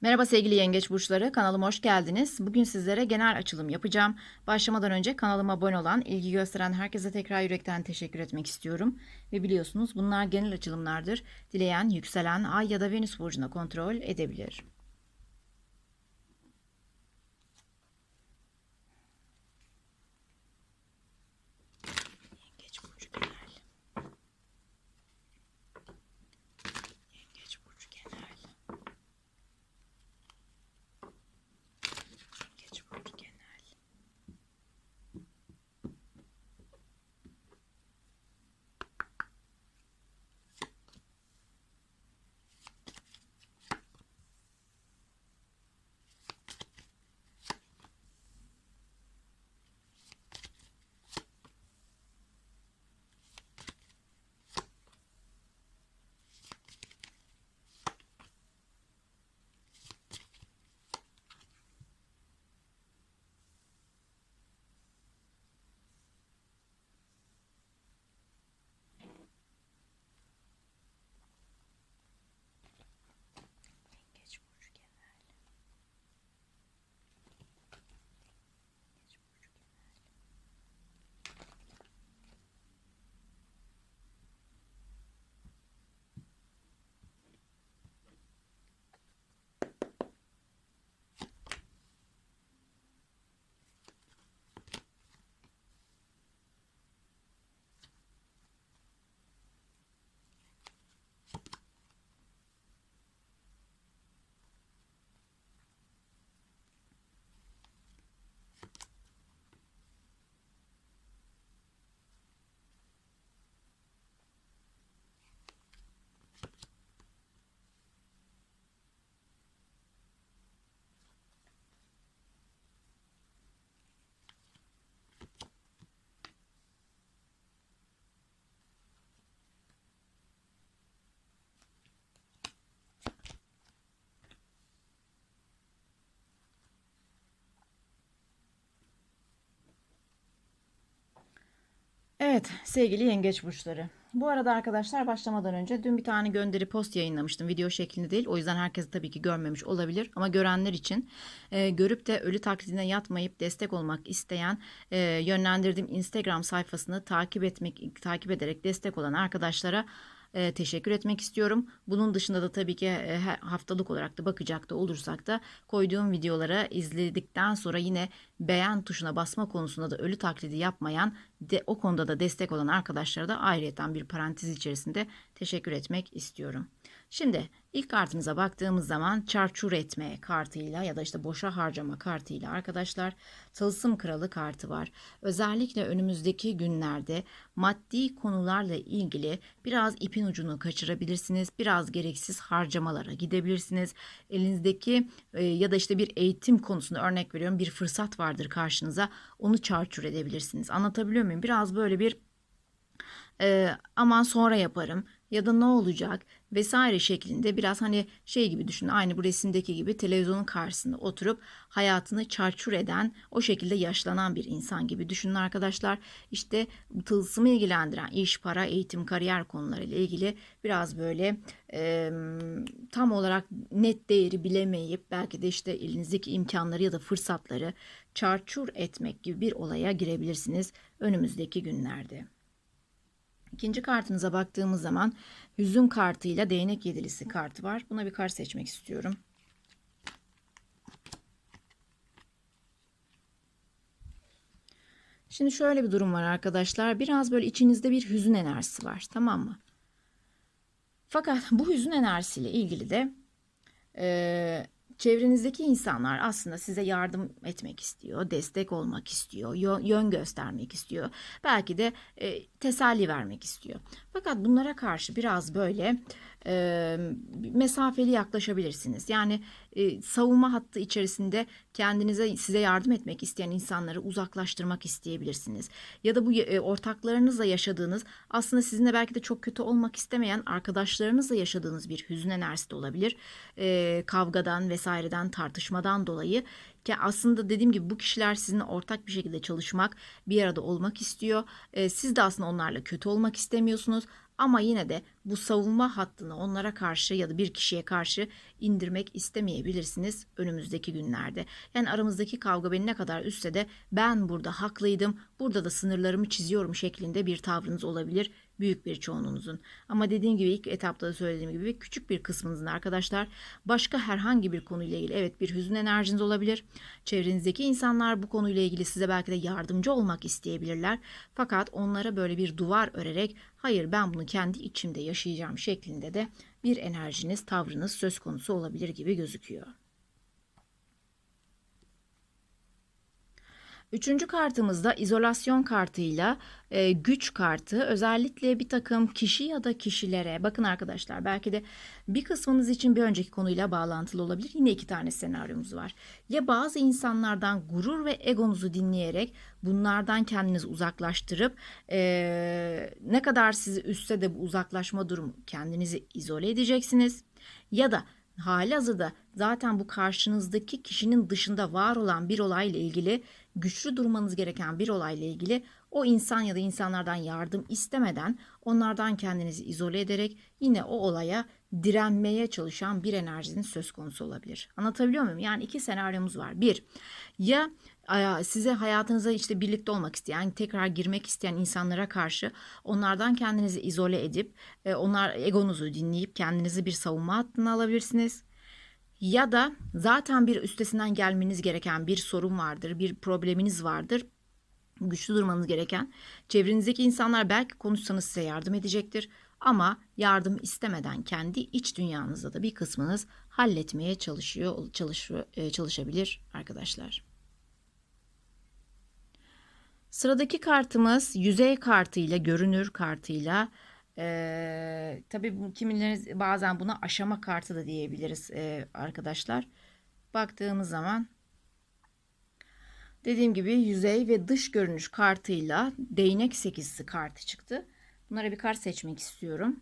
Merhaba sevgili yengeç burçları, kanalıma hoş geldiniz. Bugün sizlere genel açılım yapacağım. Başlamadan önce kanalıma abone olan, ilgi gösteren herkese tekrar yürekten teşekkür etmek istiyorum. Ve biliyorsunuz bunlar genel açılımlardır. Dileyen, yükselen, ay ya da venüs burcuna kontrol edebilir. Evet sevgili yengeç burçları. Bu arada arkadaşlar başlamadan önce dün bir tane gönderi post yayınlamıştım. Video şeklinde değil. O yüzden herkes tabii ki görmemiş olabilir. Ama görenler için e, görüp de ölü taklidine yatmayıp destek olmak isteyen e, yönlendirdiğim Instagram sayfasını takip etmek takip ederek destek olan arkadaşlara e, teşekkür etmek istiyorum. Bunun dışında da tabii ki e, haftalık olarak da bakacak da olursak da koyduğum videolara izledikten sonra yine beğen tuşuna basma konusunda da ölü taklidi yapmayan de o konuda da destek olan arkadaşlara da ayrıyeten bir parantez içerisinde teşekkür etmek istiyorum. Şimdi ilk kartımıza baktığımız zaman çarçur etme kartıyla ya da işte boşa harcama kartıyla arkadaşlar tılsım kralı kartı var. Özellikle önümüzdeki günlerde maddi konularla ilgili biraz ipin ucunu kaçırabilirsiniz. Biraz gereksiz harcamalara gidebilirsiniz. Elinizdeki e, ya da işte bir eğitim konusunda örnek veriyorum bir fırsat vardır karşınıza. Onu çarçur edebilirsiniz. Anlatabiliyor muyum? Biraz böyle bir e, aman sonra yaparım ya da ne olacak vesaire şeklinde biraz hani şey gibi düşünün aynı bu resimdeki gibi televizyonun karşısında oturup hayatını çarçur eden o şekilde yaşlanan bir insan gibi düşünün arkadaşlar işte tılsımı ilgilendiren iş para eğitim kariyer konularıyla ilgili biraz böyle e, tam olarak net değeri bilemeyip belki de işte elinizdeki imkanları ya da fırsatları çarçur etmek gibi bir olaya girebilirsiniz önümüzdeki günlerde. İkinci kartınıza baktığımız zaman hüzün kartıyla değnek yedilisi kartı var. Buna bir kart seçmek istiyorum. Şimdi şöyle bir durum var arkadaşlar. Biraz böyle içinizde bir hüzün enerjisi var. Tamam mı? Fakat bu hüzün enerjisiyle ilgili de e, çevrenizdeki insanlar aslında size yardım etmek istiyor, destek olmak istiyor, yön, göstermek istiyor. Belki de e, teselli vermek istiyor. Fakat bunlara karşı biraz böyle e, mesafeli yaklaşabilirsiniz. Yani e, savunma hattı içerisinde kendinize size yardım etmek isteyen insanları uzaklaştırmak isteyebilirsiniz. Ya da bu e, ortaklarınızla yaşadığınız aslında sizinle belki de çok kötü olmak istemeyen arkadaşlarınızla yaşadığınız bir hüzün enerjisi de olabilir. E, kavgadan vesaireden tartışmadan dolayı ki aslında dediğim gibi bu kişiler sizinle ortak bir şekilde çalışmak, bir arada olmak istiyor. E, siz de aslında onlarla kötü olmak istemiyorsunuz Ama yine de bu savunma hattını onlara karşı ya da bir kişiye karşı indirmek istemeyebilirsiniz önümüzdeki günlerde. Yani aramızdaki kavga beni ne kadar üstse de ben burada haklıydım, burada da sınırlarımı çiziyorum şeklinde bir tavrınız olabilir büyük bir çoğunluğunuzun. Ama dediğim gibi ilk etapta da söylediğim gibi küçük bir kısmınızın arkadaşlar başka herhangi bir konuyla ilgili evet bir hüzün enerjiniz olabilir. Çevrenizdeki insanlar bu konuyla ilgili size belki de yardımcı olmak isteyebilirler. Fakat onlara böyle bir duvar örerek hayır ben bunu kendi içimde yaşayacağım şeklinde de bir enerjiniz, tavrınız söz konusu olabilir gibi gözüküyor. Üçüncü kartımızda izolasyon kartıyla e, güç kartı özellikle bir takım kişi ya da kişilere bakın arkadaşlar belki de bir kısmınız için bir önceki konuyla bağlantılı olabilir. Yine iki tane senaryomuz var. Ya bazı insanlardan gurur ve egonuzu dinleyerek bunlardan kendinizi uzaklaştırıp e, ne kadar sizi üstse de bu uzaklaşma durumu kendinizi izole edeceksiniz. Ya da hali hazırda zaten bu karşınızdaki kişinin dışında var olan bir olayla ilgili güçlü durmanız gereken bir olayla ilgili o insan ya da insanlardan yardım istemeden onlardan kendinizi izole ederek yine o olaya direnmeye çalışan bir enerjinin söz konusu olabilir. Anlatabiliyor muyum? Yani iki senaryomuz var. Bir, ya size hayatınıza işte birlikte olmak isteyen, tekrar girmek isteyen insanlara karşı onlardan kendinizi izole edip e, onlar egonuzu dinleyip kendinizi bir savunma hattına alabilirsiniz. Ya da zaten bir üstesinden gelmeniz gereken bir sorun vardır, bir probleminiz vardır. Güçlü durmanız gereken. Çevrenizdeki insanlar belki konuşsanız size yardım edecektir. Ama yardım istemeden kendi iç dünyanızda da bir kısmınız halletmeye çalışıyor, çalışıyor, e, çalışabilir arkadaşlar. Sıradaki kartımız yüzey kartıyla, görünür kartıyla ee, tabii kimileriniz bazen buna aşama kartı da diyebiliriz e, arkadaşlar. Baktığımız zaman dediğim gibi yüzey ve dış görünüş kartıyla değnek sekizisi kartı çıktı. Bunlara bir kart seçmek istiyorum.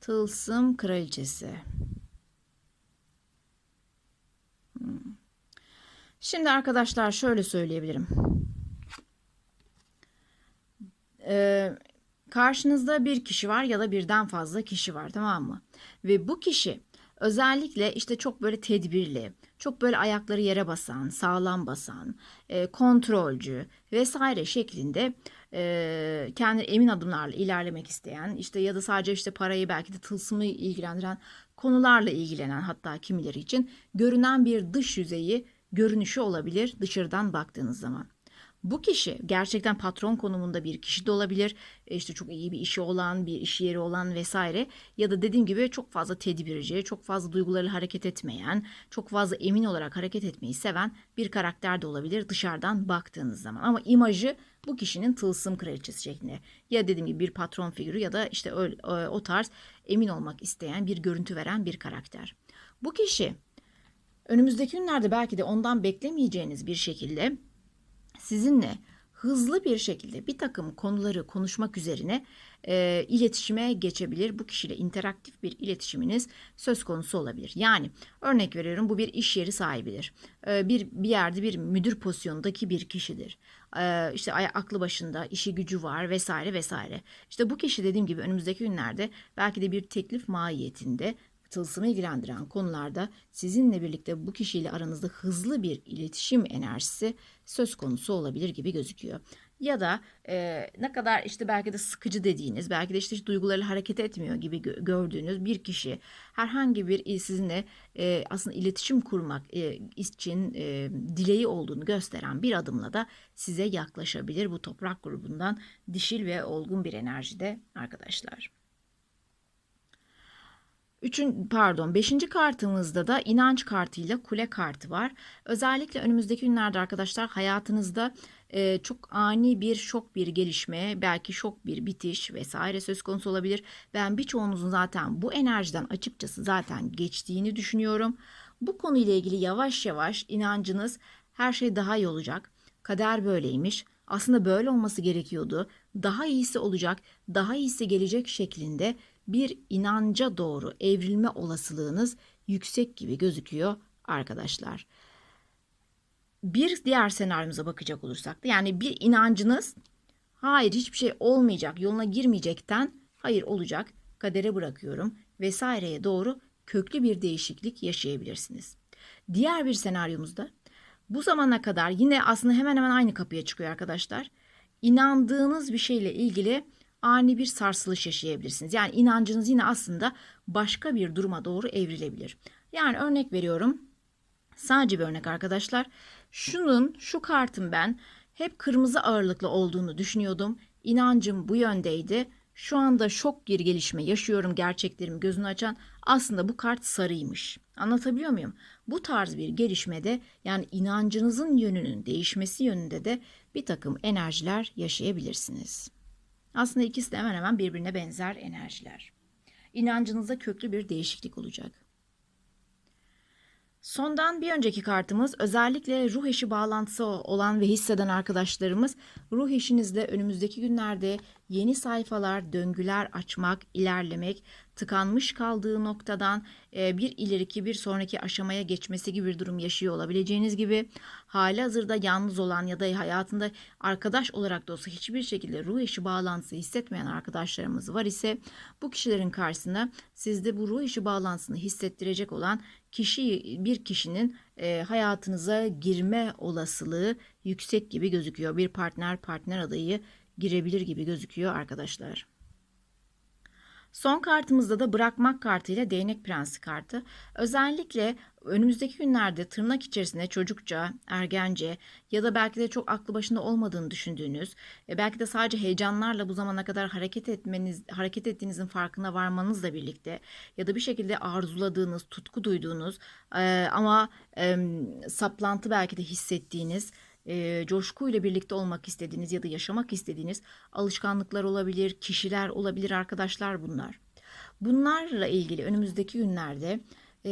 Tılsım kraliçesi. Hmm. Şimdi arkadaşlar şöyle söyleyebilirim. Ee, karşınızda bir kişi var ya da birden fazla kişi var tamam mı? Ve bu kişi özellikle işte çok böyle tedbirli, çok böyle ayakları yere basan, sağlam basan, e, kontrolcü vesaire şeklinde e, kendi emin adımlarla ilerlemek isteyen işte ya da sadece işte parayı belki de tılsımı ilgilendiren konularla ilgilenen hatta kimileri için görünen bir dış yüzeyi görünüşü olabilir dışarıdan baktığınız zaman. Bu kişi gerçekten patron konumunda bir kişi de olabilir. E, işte çok iyi bir işi olan, bir iş yeri olan vesaire. Ya da dediğim gibi çok fazla tedbirci, çok fazla duygularıyla hareket etmeyen, çok fazla emin olarak hareket etmeyi seven bir karakter de olabilir dışarıdan baktığınız zaman. Ama imajı bu kişinin tılsım kraliçesi şeklinde. Ya dediğim gibi bir patron figürü ya da işte öyle, o tarz emin olmak isteyen bir görüntü veren bir karakter. Bu kişi önümüzdeki günlerde belki de ondan beklemeyeceğiniz bir şekilde sizinle hızlı bir şekilde bir takım konuları konuşmak üzerine e, iletişime geçebilir. Bu kişiyle interaktif bir iletişiminiz söz konusu olabilir. Yani örnek veriyorum bu bir iş yeri sahibidir. E, bir bir yerde bir müdür pozisyondaki bir kişidir. E, işte aklı başında işi gücü var vesaire vesaire. İşte bu kişi dediğim gibi önümüzdeki günlerde belki de bir teklif mahiyetinde tılsımı ilgilendiren konularda sizinle birlikte bu kişiyle aranızda hızlı bir iletişim enerjisi söz konusu olabilir gibi gözüküyor. Ya da e, ne kadar işte belki de sıkıcı dediğiniz, belki de işte hiç duygularıyla hareket etmiyor gibi gö- gördüğünüz bir kişi herhangi bir sizinle e, aslında iletişim kurmak e, için e, dileği olduğunu gösteren bir adımla da size yaklaşabilir bu toprak grubundan dişil ve olgun bir enerjide arkadaşlar. Üçün, pardon beşinci kartımızda da inanç kartıyla kule kartı var. Özellikle önümüzdeki günlerde arkadaşlar hayatınızda e, çok ani bir şok bir gelişme belki şok bir bitiş vesaire söz konusu olabilir. Ben birçoğunuzun zaten bu enerjiden açıkçası zaten geçtiğini düşünüyorum. Bu konuyla ilgili yavaş yavaş inancınız her şey daha iyi olacak. Kader böyleymiş. Aslında böyle olması gerekiyordu. Daha iyisi olacak, daha iyisi gelecek şeklinde bir inanca doğru evrilme olasılığınız yüksek gibi gözüküyor arkadaşlar. bir diğer senaryomuza bakacak olursak da yani bir inancınız hayır hiçbir şey olmayacak, yoluna girmeyecekten hayır olacak, kadere bırakıyorum vesaireye doğru köklü bir değişiklik yaşayabilirsiniz. Diğer bir senaryomuzda bu zamana kadar yine aslında hemen hemen aynı kapıya çıkıyor arkadaşlar. İnandığınız bir şeyle ilgili ani bir sarsılış yaşayabilirsiniz. Yani inancınız yine aslında başka bir duruma doğru evrilebilir. Yani örnek veriyorum. Sadece bir örnek arkadaşlar. Şunun, şu kartın ben hep kırmızı ağırlıklı olduğunu düşünüyordum. İnancım bu yöndeydi. Şu anda şok bir gelişme yaşıyorum gerçeklerim gözünü açan. Aslında bu kart sarıymış. Anlatabiliyor muyum? Bu tarz bir gelişmede yani inancınızın yönünün değişmesi yönünde de bir takım enerjiler yaşayabilirsiniz. Aslında ikisi de hemen hemen birbirine benzer enerjiler. İnancınızda köklü bir değişiklik olacak. Sondan bir önceki kartımız özellikle ruh eşi bağlantısı olan ve hisseden arkadaşlarımız ruh eşinizle önümüzdeki günlerde yeni sayfalar, döngüler açmak, ilerlemek, tıkanmış kaldığı noktadan e, bir ileriki bir sonraki aşamaya geçmesi gibi bir durum yaşıyor olabileceğiniz gibi hali hazırda yalnız olan ya da hayatında arkadaş olarak da olsa hiçbir şekilde ruh eşi bağlantısı hissetmeyen arkadaşlarımız var ise bu kişilerin karşısında sizde bu ruh eşi bağlantısını hissettirecek olan kişi bir kişinin e, hayatınıza girme olasılığı yüksek gibi gözüküyor. Bir partner partner adayı girebilir gibi gözüküyor arkadaşlar. Son kartımızda da bırakmak kartıyla değnek prensi kartı. Özellikle önümüzdeki günlerde tırnak içerisinde çocukça, ergence ya da belki de çok aklı başında olmadığını düşündüğünüz, e, belki de sadece heyecanlarla bu zamana kadar hareket etmeniz, hareket ettiğinizin farkına varmanızla birlikte ya da bir şekilde arzuladığınız, tutku duyduğunuz e, ama saplantı belki de hissettiğiniz e, coşkuyla birlikte olmak istediğiniz ya da yaşamak istediğiniz alışkanlıklar olabilir, kişiler olabilir, arkadaşlar bunlar. Bunlarla ilgili önümüzdeki günlerde e,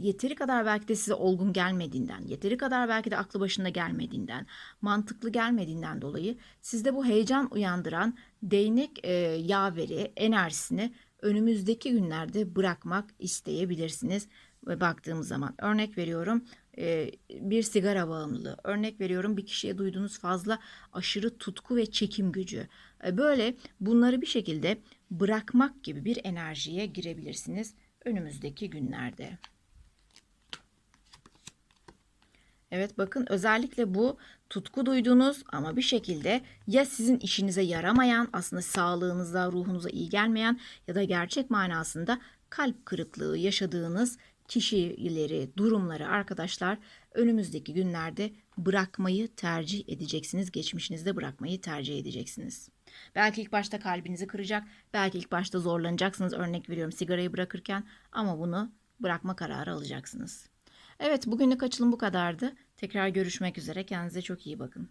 yeteri kadar belki de size olgun gelmediğinden, yeteri kadar belki de aklı başında gelmediğinden, mantıklı gelmediğinden dolayı sizde bu heyecan uyandıran değnek e, yaveri enerjisini önümüzdeki günlerde bırakmak isteyebilirsiniz. Baktığımız zaman örnek veriyorum e, bir sigara bağımlılığı. Örnek veriyorum bir kişiye duyduğunuz fazla aşırı tutku ve çekim gücü. E, böyle bunları bir şekilde bırakmak gibi bir enerjiye girebilirsiniz önümüzdeki günlerde. Evet bakın özellikle bu tutku duyduğunuz ama bir şekilde ya sizin işinize yaramayan aslında sağlığınıza ruhunuza iyi gelmeyen ya da gerçek manasında kalp kırıklığı yaşadığınız kişileri, durumları arkadaşlar önümüzdeki günlerde bırakmayı tercih edeceksiniz. Geçmişinizde bırakmayı tercih edeceksiniz. Belki ilk başta kalbinizi kıracak, belki ilk başta zorlanacaksınız. Örnek veriyorum sigarayı bırakırken ama bunu bırakma kararı alacaksınız. Evet bugünlük açılım bu kadardı. Tekrar görüşmek üzere. Kendinize çok iyi bakın.